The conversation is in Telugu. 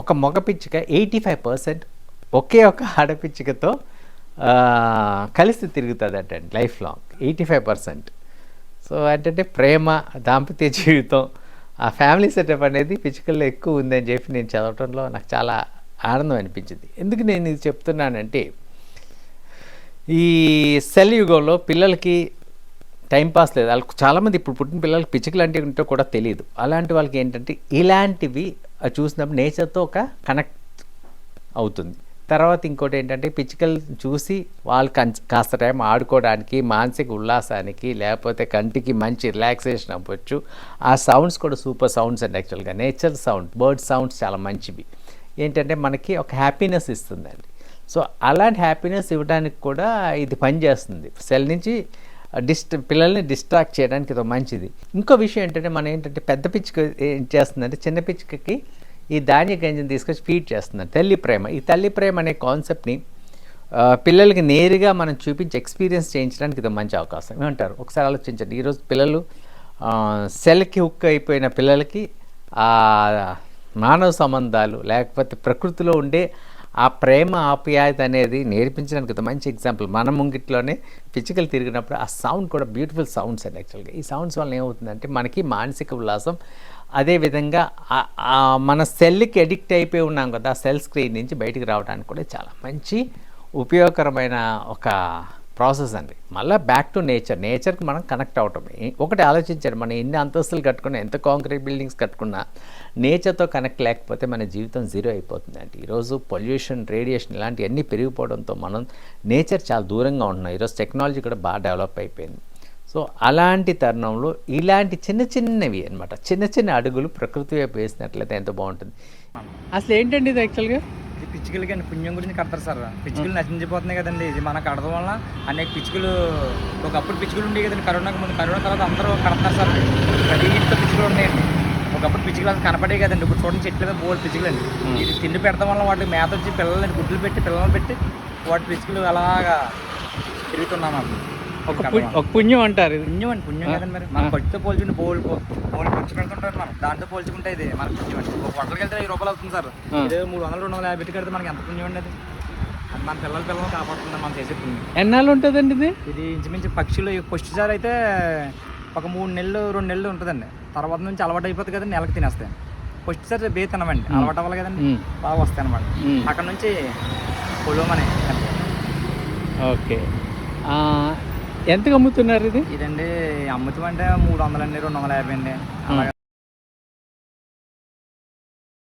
ఒక మగ పిచ్చుక ఎయిటీ ఫైవ్ పర్సెంట్ ఒకే ఒక ఆడపిచ్చుకతో కలిసి తిరుగుతుంది అండి life long eighty five percent. So ఏంటంటే ప్రేమ దాంపత్య జీవితం ఆ ఫ్యామిలీ సెటప్ అనేది పిచ్చుకల్లో ఎక్కువ ఉందని చెప్పి నేను చదవటంలో నాకు చాలా ఆనందం అనిపించింది. ఎందుకు నేను ఇది చెప్తున్నానంటే ఈ సెల్ యుగంలో పిల్లలకి టైంపాస్ లేదు. వాళ్ళకి చాలామంది ఇప్పుడు పుట్టిన పిల్లలకి పిచ్చుకలు అంటే ఏంటో కూడా తెలియదు. అలాంటి వాళ్ళకి ఏంటంటే ఇలాంటివి చూసినప్పుడు నేచర్తో ఒక కనెక్ట్ అవుతుంది. తర్వాత ఇంకోటి ఏంటంటే పిచ్చుకలు చూసి వాళ్ళు కంచ- కాస్త టైం ఆడుకోవడానికి మానసిక ఉల్లాసానికి లేకపోతే కంటికి మంచి రిలాక్సేషన్ అవ్వచ్చు. ఆ సౌండ్స్ కూడా సూపర్ సౌండ్స్ అండి యాక్చువల్గా. నేచర్ సౌండ్ బర్డ్ సౌండ్స్ చాలా మంచివి. ఏంటంటే మనకి ఒక హ్యాపీనెస్ ఇస్తుందండి. సో అలాంటి హ్యాపీనెస్ ఇవ్వడానికి కూడా ఇది పనిచేస్తుంది. సెల్ నుంచి డిస్ట్ పిల్లల్ని డిస్ట్రాక్ట్ చేయడానికి ఇది మంచిది. ఇంకో విషయం ఏంటంటే మనం ఏంటంటే పెద్ద పిచ్చుక ఏం చేస్తుందంటే చిన్న పిచ్చుకకి ఈ ధాన్య గంజిని తీసుకొచ్చి ఫీడ్ చేస్తున్నారు. తల్లి ప్రేమ. ఈ తల్లి ప్రేమ అనే కాన్సెప్ట్ని పిల్లలకి నేరుగా మనం చూపించి ఎక్స్పీరియన్స్ చేయించడానికి ఇది మంచి అవకాశం. ఏమంటారు? ఒకసారి ఆలోచించండి. ఈరోజు పిల్లలు సెల్కి హుక్ అయిపోయిన పిల్లలకి మానవ సంబంధాలు లేకపోతే ప్రకృతిలో ఉండే ఆ ప్రేమ ఆప్యాయత అనేది నేర్పించడానికి ఒక మంచి ఎగ్జాంపుల్ మన ముంగిట్లోనే ఫిజికల్ తిరిగినప్పుడు ఆ సౌండ్ కూడా బ్యూటిఫుల్ సౌండ్స్ అండి యాక్చువల్గా ఈ సౌండ్స్ వల్ల ఏమవుతుందంటే మనకి మానసిక ఉల్లాసం అదేవిధంగా మన సెల్కి అడిక్ట్ అయిపోయి ఉన్నాం కదా సెల్ స్క్రీన్ నుంచి బయటికి రావడానికి కూడా చాలా మంచి ఉపయోగకరమైన ఒక ప్రాసెస్ అండి. మళ్ళీ బ్యాక్ టు నేచర్ నేచర్కి మనం కనెక్ట్ అవటం. ఒకటి ఆలోచించండి మనం ఎన్ని అంతస్తులు కట్టుకున్నా ఎంత కాంక్రీట్ బిల్డింగ్స్ కట్టుకున్నా నేచర్తో కనెక్ట్ లేకపోతే మన జీవితం జీరో అయిపోతుందండి. ఈరోజు పొల్యూషన్ రేడియేషన్ ఇలాంటివన్నీ పెరిగిపోవడంతో మనం నేచర్ చాలా దూరంగా ఉంటున్నాం. ఈరోజు టెక్నాలజీ కూడా బాగా డెవలప్ అయిపోయింది. సో అలాంటి తరుణంలో ఇలాంటి చిన్న చిన్నవి అనమాట చిన్న చిన్న అడుగులు ప్రకృతి వైపు వేసినట్లయితే ఎంత బాగుంటుంది. అసలు ఏంటండి ఇది యాక్చువల్గా పిచ్చుకలకి అండి పుణ్యం గురించి కడతారు సార్. పిచ్చుకలు నశించిపోతున్నాయి కదండి. ఇది మన కడడం వల్ల అనేక పిచ్చుకలు ఒకప్పుడు పిచ్చుకలు ఉండేవి కదండి. కరోనాకు ముందు కరోనా తర్వాత అందరూ కడతారు సార్. ప్రతి ఇంట్లో పిచ్చుకలు ఉన్నాయండి. ఒకప్పుడు పిచ్చుకలు అసలు కనపడే కదండి. ఇప్పుడు చూడండి చెట్ల మీద బోల్ పిచ్చుకలు అండి. ఇది తిండి పెడతాం వల్ల వాటికి మేత వచ్చి పిల్లలని గుడ్లు పెట్టి పిల్లలు పెట్టి వాటి పిచ్చుకలు అలాగా తిరుగుతున్నాం అప్పుడు ఒక ఒక పుణ్యం అంటారు ఇది. పుణ్యం అండి పుణ్యం కదండి మరి. మన పట్టుతో పోల్చుకుంటే బోల్ బోల్ ఖర్చు పెడుతుంటారు మనం. దాంతో పోల్చుకుంటే ఇది మన పుణ్యం అండి. ఒక వంటకి వెళ్తే వెయ్యి రూపాయలు అవుతుంది సార్. ఇదే మూడు వందలు రెండు వందల యాభై పెట్టి కడితే మనకి ఎంత పుణ్యం అండి అది? మన పిల్లల పిల్లలు కాపాడుతుంది మనం చేసే పుణ్యం. ఎన్నాళ్ళు ఉంటుందండి ఇది? ఇది ఇంచుమించు పక్షులు ఫస్ట్ సార్ అయితే ఒక మూడు నెలలు రెండు నెలలు ఉంటుందండి. తర్వాత నుంచి అలవాటు అయిపోతుంది కదండి నెలకి తినేస్తాయి. ఫస్ట్ సార్ బే తినమండి. అలవాటు అవ్వాలి కదండి. బాగా వస్తాయి అనమాట. అక్కడ నుంచి పొలమని ఓకే. ఆ, ఎంతకు అమ్ముతున్నారు ఇది? ఇదండి అమ్ముతాం అంటే మూడు వందలు అండి రెండు వందల యాభై అండి. అలాగే